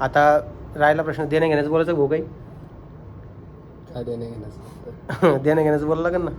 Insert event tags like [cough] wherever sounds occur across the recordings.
आता राहिला प्रश्न देण्या घेण्याचं बोलायचं भाऊ काही? काय देणं घेण्याचं? [laughs] देण्या घेण्याचं बोलायला लागेल ना?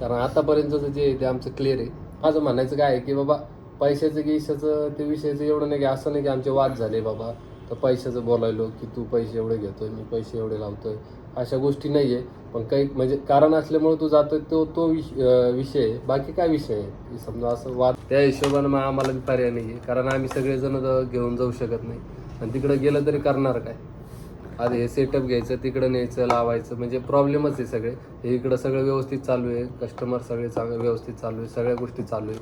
कारण आतापर्यंतचं जे आहे ते आमचं क्लिअर आहे. माझं म्हणायचं काय आहे की बाबा पैशाचं गिशाचं ते विषयाचं एवढं नाही की असं नाही की आमचे वाद झाले बाबा. तर पैशाचं बोलायलो की तू पैसे एवढे घेतोय मी पैसे एवढे लावतोय. अशा गोष्टी नाही आहे. पण काही म्हणजे कारण असल्यामुळे तू जातोय तो तो विष अं, विषय आहे. बाकी काय विषय आहे? की समजा असं वाद त्या हिशोबानं मग आम्हाला बी पर्याय नाही आहे कारण आम्ही सगळेजण ज- घेऊन जाऊ शकत नाही. आणि तिकडं गेलं तरी करणार काय? आधी हे सेटअप घ्यायचं तिकडं न्यायचं लावायचं म्हणजे प्रॉब्लेमच आहे सगळे. हे इकडं सगळं व्यवस्थित चालू आहे. कस्टमर सगळे चांगले व्यवस्थित चालू आहे. सगळ्या गोष्टी चालू आहे.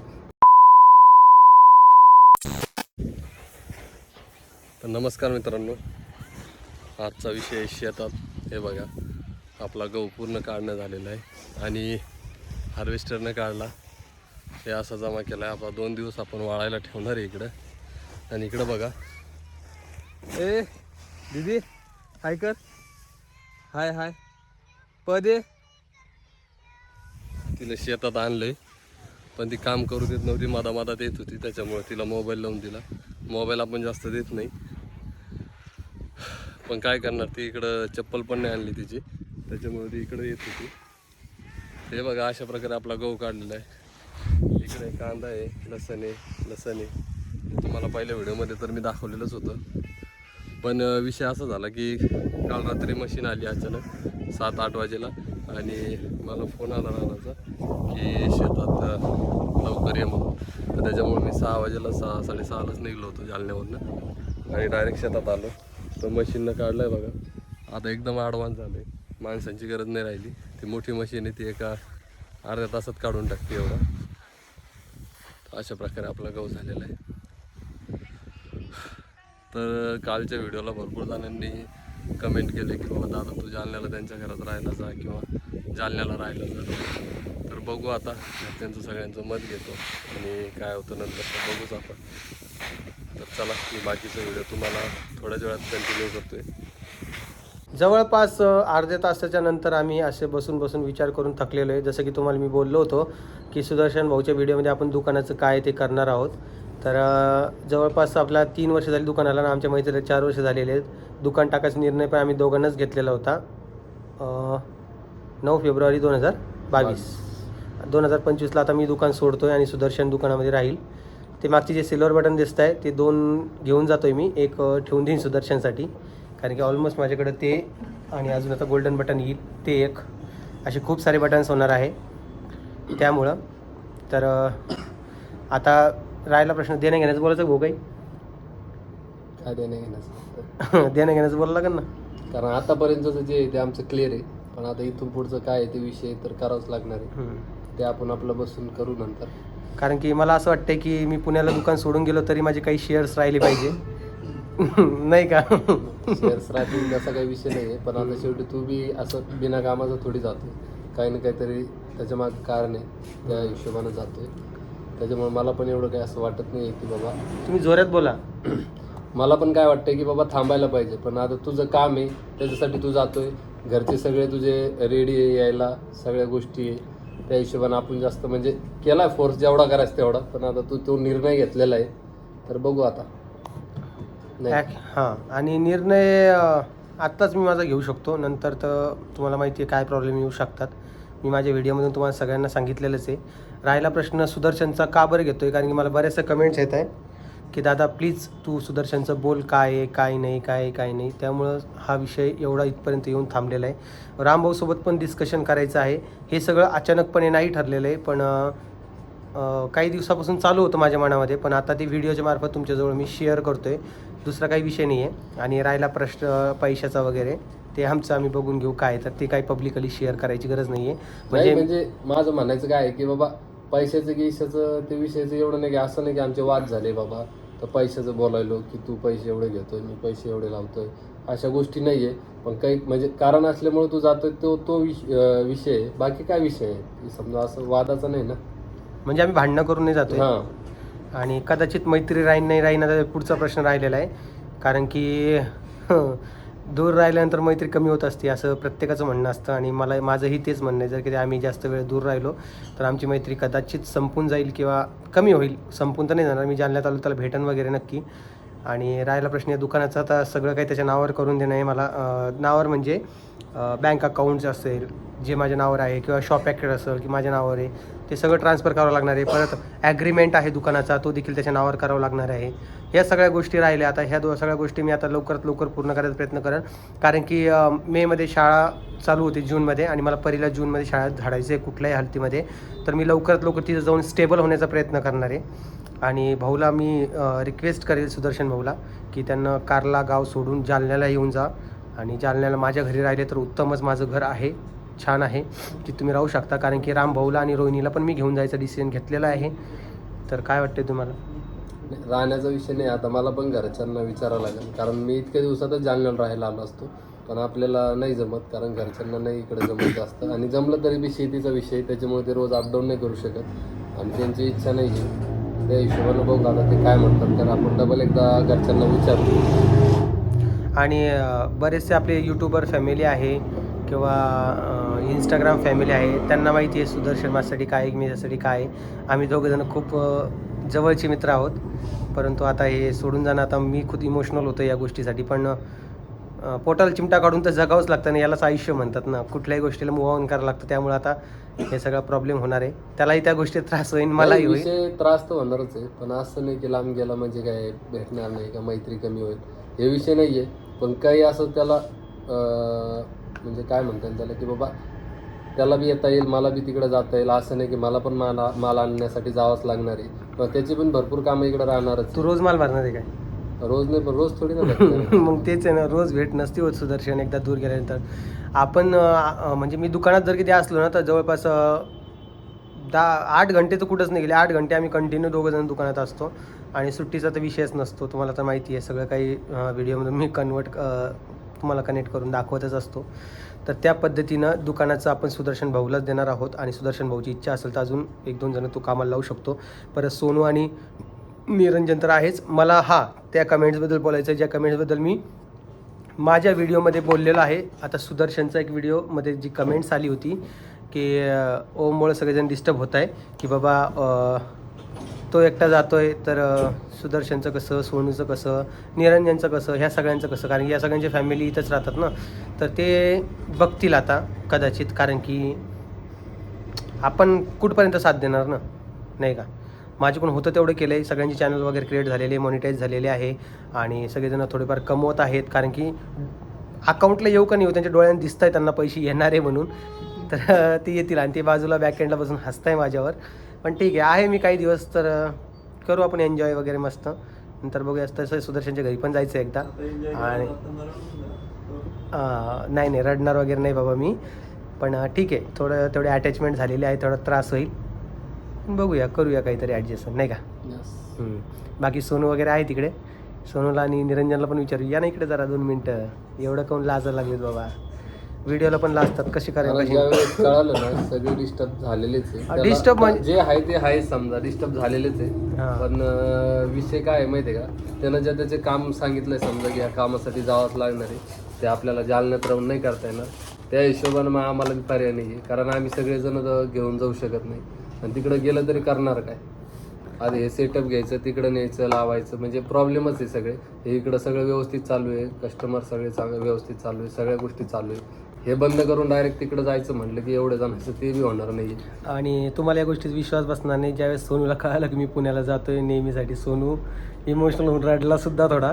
तर नमस्कार मित्रांनो. आजचा विषय शेतात. हे बघा आपला गहू पूर्ण काढणं झालेला आहे. आणि हार्वेस्टरनं काढला. हे असा जमा केला आहे. आपला दोन दिवस आपण वाळायला ठेवणार आहे इकडं. आणि इकडं बघा ए दीदी हाय कर. हाय हाय. पदे तिला शेतात आणलंय पण ती काम करू देत नव्हती मादा मादात येत होती त्याच्यामुळे तिला मोबाईल लावून दिला. मोबाईल आपण जास्त देत नाही. पण काय करणार ती इकडं चप्पल पण नाही आणली तिची त्याच्यामुळे ती इकडं येत होती. हे बघा अशा प्रकारे आपला गहू काढलेला आहे. इकडे कांदा आहे लसण आहे लसण आहे. तुम्हाला पहिल्या व्हिडिओमध्ये तर मी दाखवलेलंच होतं. पण विषय असा झाला की काल रात्री मशीन आली अचानक सात आठ वाजेला आणि मला फोन आला रानाचा की शेतात लवकर ये म्हणून. तर त्याच्यामुळे मी सहा वाजेला सहा साडेसहालाच निघलो होतो जालन्यावरनं आणि डायरेक्ट शेतात आलो. तर मशीननं काढलं आहे बघा. आता एकदम ॲडव्हान्स झालं आहे माणसांची गरज नाही राहिली. ती मोठी मशीन आहे ती एका अर्ध्या तासात काढून टाकते एवढा. अशा प्रकारे आपला गहू झालेला आहे. तर कालच्या व्हिडिओला भरपूर जणांनी कमेंट केले की बाबा दादा तू जालन्याला त्यांच्या घरात राहिला जा किंवा जालन्याला राहिला जा. तर बघू आता. त्यांचं सगळ्यांचं मत घेतो आणि काय होतं नंतर बघूच आपण. तर चला मी बाकीचा व्हिडिओ तुम्हाला थोड्याच वेळात कंटिन्यू करतोय. जवळपास अर्ध्या तासाच्या नंतर आम्ही असे बसून बसून विचार करून थकलेलो आहे. जसं की तुम्हाला मी बोललो होतो की सुदर्शन भाऊच्या व्हिडिओमध्ये आपण दुकानाचं काय ते करणार आहोत. तर जवळपास आपला तीन वर्ष झाली दुकानाला आणि आमच्या मैत्रीला चार वर्ष झालेले आहेत. दुकान टाकायचा निर्णय पण आम्ही दोघांनाच घेतलेला होता. नऊ फेब्रुवारी दोन हजार बावीस. दोन हजार पंचवीसला आता मी दुकान सोडतो आहे आणि सुदर्शन दुकानामध्ये राहील. ते मागचे जे सिल्वर बटन दिसत आहे ते दोन घेऊन जातो आहे मी. एक ठेवून देईन सुदर्शनसाठी. कारण की ऑलमोस्ट माझ्याकडे ते आणि अजून आता गोल्डन बटन येईल ते एक. असे खूप सारे बटन्स होणार आहे. त्यामुळं तर आता राहिला प्रश्न देण्या घेण्याचं बोलायचं भाऊ काही? काय देणं घेण्याचं? [laughs] देण्या घेण्याचं बोलायला लागेल ना. कारण आतापर्यंतचं जे आहे ते आमचं क्लिअर आहे. पण आता इथून पुढचं काय आहे ते विषय तर करावंच लागणार आहे. हम्म. ते आपण आपलं बसून करू नंतर. कारण की मला असं वाटतं की मी पुण्याला दुकान सोडून गेलो तरी माझे काही शेअर्स राहिले पाहिजे. [laughs] नाही का? शेअर्स राहतील तसा काही विषय नाही आहे. पण आता शेवटी तू बी असं बिना कामाचं थोडी जातोय. काही ना काहीतरी त्याच्यामागे कारण आहे. त्या हिशोबानं जातोय. त्याच्यामुळे मला पण एवढं काही असं वाटत नाही की बाबा तुम्ही जोरात बोला. [clears throat] मला पण काय वाटतंय की बाबा थांबायला पाहिजे. पण आता तुझं काम आहे त्याच्यासाठी तू जातोय. घरचे सगळे तुझे रेडी आहे यायला सगळ्या गोष्टी आहे. त्या हिशोबाने आपण जास्त म्हणजे केला फोर्स जेवढा करायचा तेवढा. पण आता तू तो निर्णय घेतलेला आहे. तर बघू आता. नाही. हां. आणि निर्णय आत्ताच मी माझा घेऊ शकतो. नंतर तर तुम्हाला माहिती आहे काय प्रॉब्लेम येऊ शकतात. मी माझ्या व्हिडिओमधून तुम्हाला सगळ्यांना सांगितलेलंच आहे. राहिला प्रश्न सुदर्शनचा का बरं घेतो आहे कारण की मला बऱ्याचशा कमेंट्स येत आहे की दादा प्लीज तू सुदर्शनचं बोल काय आहे काय नाही काय आहे काय नाही. त्यामुळं हा विषय एवढा इथपर्यंत येऊन थांबलेला आहे. रामभाऊसोबत पण डिस्कशन करायचं आहे. हे सगळं अचानकपणे नाही ठरलेलं आहे पण काही दिवसापासून चालू होतं माझ्या मनामध्ये पण आता ते व्हिडिओच्या मार्फत तुमच्याजवळ मी शेअर करतो आहे दुसरा काही विषय नाही आहे आणि राहिला प्रश्न पैशाचा वगैरे ते आमचं आम्ही बघून घेऊ काय तर ते काही पब्लिकली शेअर करायची गरज नाही आहे म्हणजे म्हणजे माझं म्हणायचं काय आहे की बाबा पैशाचं गिशाचं ते विषयाचं एवढं नाही की असं नाही की आमचे वाद झाले बाबा. तर पैशाचं बोलायलो की तू पैसे एवढे घेतोय मी पैसे एवढे लावतोय. अशा गोष्टी नाही आहे पण काही म्हणजे कारण असल्यामुळे तू जातोय तो तो विष- विषय आहे. बाकी काय विषय आहे? समजा असं वादाचा नाही ना. म्हणजे आम्ही भांडणं करून नाही जातोय. हां. आणि कदाचित मैत्री राहीन नाही राहीन आता पुढचा प्रश्न राहिलेला आहे. कारण की दूर राहिल्यानंतर मैत्री कमी होत असते असं प्रत्येकाचं म्हणणं असतं. आणि मला माझंही तेच म्हणणं आहे. जर की आम्ही जास्त वेळ दूर राहिलो तर आमची मैत्री कदाचित संपून जाईल किंवा कमी होईल. संपून तर नाही जाणार. मी जालन्यात आलो त्याला भेटन वगैरे नक्की. आणि राहिला प्रश्न आहे दुकानाचा आता सगळं काही त्याच्या नावावर करून देणं आहे. मला नावावर म्हणजे बँक अकाउंट्स असेल जे माझ्या नावावर आहे किंवा शॉप ॲक्टर असेल की माझ्या नावावर आहे ते सगळं ट्रान्सफर करावं लागणार आहे. परत ॲग्रीमेंट आहे दुकानाचा तो देखील त्याच्या नावावर करावा लागणार आहे. या सगळ्या गोष्टी राहिल्या. आता ह्या दो सगळ्या गोष्टी मी आता लवकरात लवकर पूर्ण करायचा प्रयत्न करेन. कारण की मेमध्ये शाळा चालू होती जूनमध्ये आणि मला पहिल्या जूनमध्ये शाळा झाडायचं आहे कुठल्याही हालतीमध्ये. तर मी लवकरात लवकर तिथं जाऊन स्टेबल होण्याचा प्रयत्न करणार आहे. आणि भाऊला मी रिक्वेस्ट करेल सुदर्शन भाऊला की त्यांना कारला गाव सोडून जालन्याला येऊन जा. आणि जालन्याला माझ्या घरी राहिले तर उत्तमच माझं घर आहे. छान आहे. की तुम्ही राहू शकता. कारण की राम भाऊला आणि रोहिणीला पण मी घेऊन जायचा डिसिजन घेतलेला आहे. तर काय वाटते तुम्हाला? राहण्याचा विषय नाही. आता मला पण घरच्यांना विचारावं लागेल. कारण मी इतक्या दिवसातच जालन्याला राहायला आलो असतो. पण आपल्याला नाही जमत. कारण घरच्यांना नाही इकडे जमत जास्त. आणि जमलं तरी बी शेतीचा विषय त्याच्यामुळे ते रोज अपडाऊन नाही करू शकत. आणि त्यांची इच्छा नाही आहे. त्या हिशोबानं बघू आता ते काय म्हणतात. तर आपण डबल एकदा घरच्यांना विचारू. आणि बरेचसे आपले यूट्यूबर फॅमिली आहे किंवा इंस्टाग्राम फॅमिली आहे. त्यांना माहिती आहे सुदर्शन माझ्यासाठी काय आहे, मी त्यासाठी काय. आहे आम्ही दोघेजण खूप जवळचे मित्र आहोत. परंतु आता हे सोडून जाणं आता मी खूप इमोशनल होतो या गोष्टीसाठी. पण पोटाला चिमटा काढून तर जगावंच लागतं ना यालाच आयुष्य म्हणतात ना. कुठल्याही गोष्टीला मूव ऑन करावं लागतं. त्यामुळे आता हे सगळा प्रॉब्लेम होणार आहे. त्यालाही त्या गोष्टीत त्रास होईल मलाही होईल. विषय त्रास तर होणारच आहे. पण असं नाही की लांब गेला म्हणजे काय भेटणार नाही का? मैत्री कमी होईल. हे विषय नाही आहे पण काही असं त्याला म्हणजे काय म्हणता येईल त्याला की बाबा त्याला बी येता येईल मला बी तिकडे जाता येईल असं नाही की मला पण माल माल आणण्यासाठी जावंच लागणार आहे. पण त्याची पण भरपूर कामं इकडे राहणारच तू रोज माल भरणार आहे काय? रोज नाही पण रोज थोडी ना [laughs] भेटणार. मग तेच आहे ना रोज भेट नसती होत सुदर्शन एकदा दूर गेल्यानंतर. आपण अं, म्हणजे मी दुकानात जर किती असलो ना तर जवळपास अं, दहा आठ घंटे तर कुठंच नाही गेले. आठ घंटे आम्ही कंटिन्यू दोघं जण दुकानात असतो. आणि सुट्टीचा तर विषयच नसतो तुम्हाला तर माहिती आहे. सगळं काही व्हिडिओमध्ये मी कन्वर्ट तुम्हाला कनेक्ट करून दाखवतच असतो. तर त्या पद्धतीनं दुकानाचं आपण सुदर्शन भाऊलाच देणार आहोत आणि सुदर्शन भाऊची इच्छा असेल तर अजून एक दोन जण तू कामाला लावू शकतो. परत सोनू आणि निरंजन तर आहेच. मला हा त्या कमेंट्सबद्दल बोलायचं आहे. ज्या कमेंट्सबद्दल मी माझ्या व्हिडिओमध्ये बोललेलो आहे. आता सुदर्शनचा एक व्हिडिओमध्ये जी कमेंट्स आली होती की अ, ओममुळे सगळेजण डिस्टर्ब होत आहे की बाबा तो एकटा जातो आहे तर सुदर्शनचं कसं सोनूचं कसं निरंजनचं कसं ह्या सगळ्यांचं कसं? कारण की या सगळ्यांची फॅमिली इथंच राहतात ना? तर ते बघतील आता कदाचित कारण की आपण कुठपर्यंत साथ देणार ना? नाही का? माझ्याकडून होतं तेवढं केलं आहे सगळ्यांचे चॅनल वगैरे क्रिएट झालेले मॉनिटाईज झालेले आहे. आणि सगळेजण थोडेफार कमवत आहेत कारण की अकाउंटला येऊ का नाही येऊ त्यांच्या डोळ्यांना दिसत आहे त्यांना पैसे येणार आहे म्हणून. तर ते येतील आणि ते बाजूला बॅकएंडला बसून आहे माझ्यावर. पण ठीक आहे आहे मी काही दिवस तर करू आपण एन्जॉय वगैरे मस्त. नंतर बघूया तसं सुदर्शनच्या घरी पण जायचं आहे एकदा. आणि नाही नाही रडणार वगैरे नाही बाबा मी. पण ठीक आहे थोडं तेवढे अटॅचमेंट झालेली आहे थोडा त्रास होईल. बघूया करूया काहीतरी ॲडजस्ट नाही का. बाकी सोनू वगैरे आहे तिकडे. सोनूला आणि निरंजनला पण विचारू या ना इकडे जरा दोन मिनटं. एवढं काऊन लाजा लागलेत बाबा. व्हिडिओला पण लाजतात कशी मला करायला ज्यावेळेस कळालं ना सगळे डिस्टर्ब झालेलेच आहे. त्याला- disturb म्हणजे- जे आहे ते आहे समजा डिस्टर्ब झालेलेच आहे. हा. पण अं, विषय काय आहे माहितीये का? त्यानं ज्या त्याचे काम सांगितलंय समजा की या कामासाठी जावंच लागणार आहे ते आपल्याला जालन्यात राहून नाही करता येणार. त्या हिशोबानं मग आम्हाला बी पर्याय नाही आहे कारण आम्ही सगळेजण तर घेऊन जाऊ शकत नाही. आणि तिकडे गेलं तरी करणार काय? आधी हे सेटअप घ्यायचं तिकडं न्यायचं लावायचं म्हणजे प्रॉब्लेमच आहे सगळे. हे इकडं सगळं व्यवस्थित चालू आहे कस्टमर सगळे चांगले व्यवस्थित चालू आहे सगळ्या गोष्टी चालू आहे. हे बंद करून डायरेक्ट तिकडं जायचं म्हटलं की एवढं जाण्याचं ते बी होणार नाही. आणि तुम्हाला या गोष्टीत विश्वास बसणार नाही. ज्यावेळेस सोनूला कळालं की मी पुण्याला जातोय नेहमीसाठी सोनू इमोशनल होऊन राहिला सुद्धा थोडा.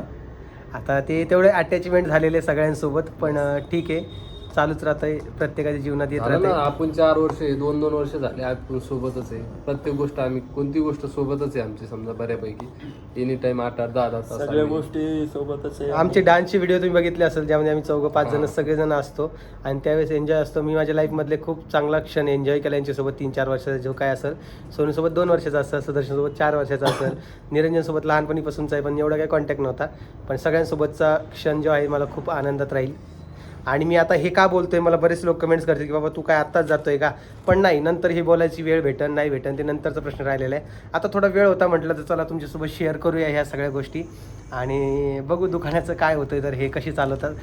आता ते तेवढे अटॅचमेंट झालेले सगळ्यांसोबत पण ठीक आहे. चालूच राहतंय प्रत्येकाच्या जीवनात येत झालं ना राहते आपण चार वर्ष दोन दोन वर्ष झाले आपण सोबतच आहे. प्रत्येक गोष्ट आम्ही कोणती गोष्ट सोबतच आहे आमची समजा बऱ्यापैकी. एनी टाइम आठ आठ दहा दहा तास सगळ्या आम्ही- गोष्टी सोबतच आहे. आमचे डान्सचे व्हिडिओ तुम्ही बघितले असेल ज्यामध्ये आम्ही चौघं पाच जण सगळेजण असतो. आणि त्यावेळेस एन्जॉय असतो. मी माझ्या लाईफमधले खूप चांगला क्षण एन्जॉय केला यांच्यासोबत तीन चार वर्षाचा जो काय असेल. सोनूसोबत दोन वर्षाचा असेल सुदर्शनसोबत चार वर्षाचा असेल. निरंजनसोबत लहानपणीपासूनचा आहे पण एवढा काही कॉन्टॅक्ट नव्हता. पण सगळ्यांसोबतचा क्षण जो आहे मला खूप आनंदात राहील. आणि मी आता हे का बोलतोय मला बरेच लोक कमेंट्स करतील की बाबा तू काय आत्ताच जातोय का? पण नाही नंतर ही बोलायची वेळ भेटन नाही भेटन ते नंतरचा प्रश्न राहिलेला आहे. आता थोडा वेळ होता म्हटलं तर चला तुमच्यासोबत शेअर करूया ह्या सगळ्या गोष्टी. आणि बघू दुकानाचं काय होतंय तर हे कशी चालवतात.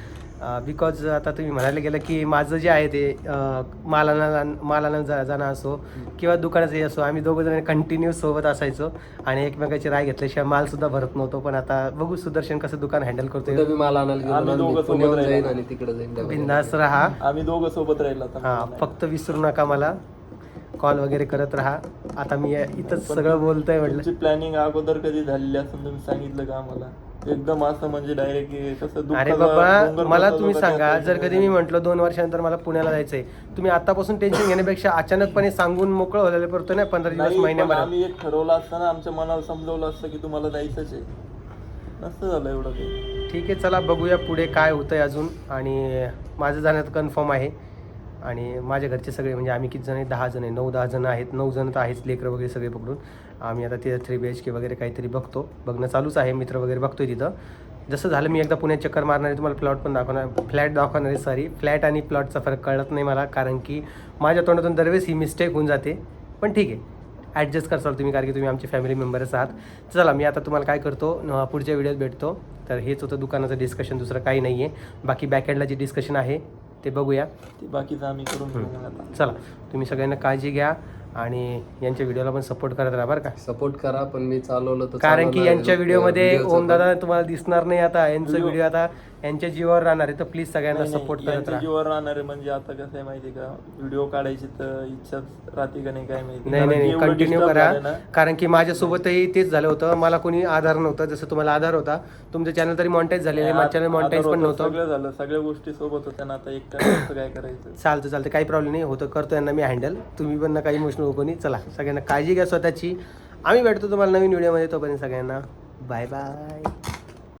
बिकॉज आता तुम्ही म्हणायला गेलं की माझं जे आहे ते मालानं मालानं जा जाणं असो किंवा दुकानाचंही असो आम्ही दोघं जण कंटिन्यू सोबत असायचो आणि एकमेकाची राय घेतल्याशिवाय मालसुद्धा भरत नव्हतो. पण आता बघू सुदर्शन कसं दुकान हँडल बी मला आणायला तिकडे. बिंदास राहा. आम्ही दोघं सोबत राहिलो हा फक्त विसरू नका मला. कॉल वगैरे करत राहा. आता मी इथंच सगळं बोलतोय म्हटलं. प्लॅनिंग अगोदर कधी झालेली असं तुम्ही सांगितलं का आम्हाला? एकदम असं म्हणजे डायरेक्ट कसं अरे बाबा मला तुम्ही सांगा जर कधी मी म्हटलं दोन वर्षानंतर मला पुण्याला जायचंय तुम्ही आतापासून टेन्शन घेण्यापेक्षा अचानकपणे सांगून मोकळं व्हायला पडतो ना पंधरा दिवस महिन्याभरात? आम्ही एक ठरवलं असतं ना आमच्या मनाला समजवलं असतं की तुम्हाला जायचंच आहे. नसतं झालं एवढं काही. ठीक आहे चला बघूया पुढे काय होतं आहे अजून. आणि माझं जाण्यात कन्फर्म आहे. आणि माझ्या घरचे सगळे म्हणजे आम्ही किती जण आहे? दहा जण आहे. नऊ दहा जण आहेत. नऊ जण तर आहेच लेकरं वगैरे सगळे पकडून. आम्ही आता तिथं थ्री बी एच के वगैरे काहीतरी बघतो. बघणं चालूच आहे. मित्र वगैरे बघतो आहे तिथं. जसं झालं मी एकदा पुण्यात चक्कर मारणार आहे तुम्हाला प्लॉट पण दाखवणार फ्लॅट दाखवणार आहे. सॉरी फ्लॅट आणि प्लॉटचा फरक कळत नाही मला कारण की माझ्या तोंडातून दरवेळेस ही मिस्टेक होऊन जाते. पण ठीक आहे. ॲडजस्ट करसाल तुम्ही कारण की तुम्ही आमचे फॅमिली मेंबरच आहात. चला मी आता तुम्हाला काय करतो पुढच्या व्हिडिओत भेटतो. तर हेच होतं दुकानाचं डिस्कशन दुसरं काही नाही आहे बाकी बॅकएंडला जे डिस्कशन आहे ते बघूया. ते बाकीचं आम्ही करून चला तुम्ही सगळ्यांना काळजी घ्या आणि यांच्या व्हिडिओला पण सपोर्ट करत राहा बरं का. सपोर्ट करा पण मी चालवलं तर कारण की यांच्या. व्हिडिओमध्ये ओम. दादा तुम्हाला दिसणार नाही आता यांचं व्हिडिओ आता यांच्या जीवावर राहणार आहे तर प्लीज सगळ्यांना नाही, नाही, सपोर्ट करत यांच्या राहा. जीवावर राहणार आहे म्हणजे आता कसं आहे माहिती का? व्हिडिओ काढायची तर इच्छाच राहते का नाही काय माहिती? नाही कारण नाही एवढं कंटिन्यू disturb करा. झालं ना, कारण की माझ्यासोबतही तेच झालं होतं. मला कोणी आधार नव्हता जसं तुम्हाला आधार होता. तुमचं चॅनल तरी मॉनिटाईज झालेलं आहे माझं चॅनल मॉनिटाईज पण होतं, नव्हतं. सगळं झालं सगळ्या गोष्टी सोबत होत्या ना आता एकट्यानं [coughs] काय करायचं? चालतं चालतं काही प्रॉब्लेम नाही होतं करतो यांना मी हँडल तुम्ही पण नका इमोशनल हो कोणी चला सगळ्यांना काळजी घ्या स्वतःची. आम्ही भेटतो तुम्हाला नवीन व्हिडिओमध्ये तोपर्यंत सगळ्यांना बाय बाय